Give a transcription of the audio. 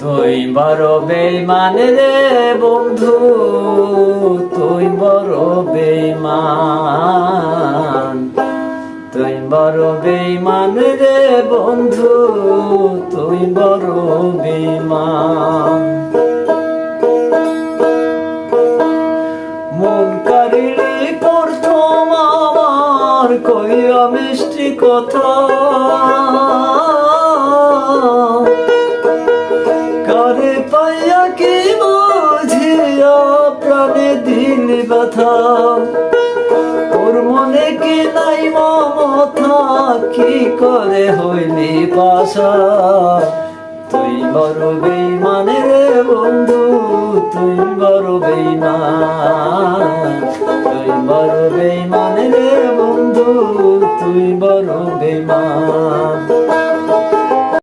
বড় বেইমান রে বন্ধু, তুই বড় বেইমান তুই বড় বেইমান রে বন্ধু, তুই বড় বেইমান মন কারিলি প্রথম আমার, কইয়া মিষ্টি কথা। দিল ব্যথা তোর মনে কি নাই মমতা? কি করে হইলি পাশা তুই বড় বেইমান রে বন্ধু, তুই বড় বেইমান তুই বড় বেইমান রে বন্ধু, তুই বড় বেইমান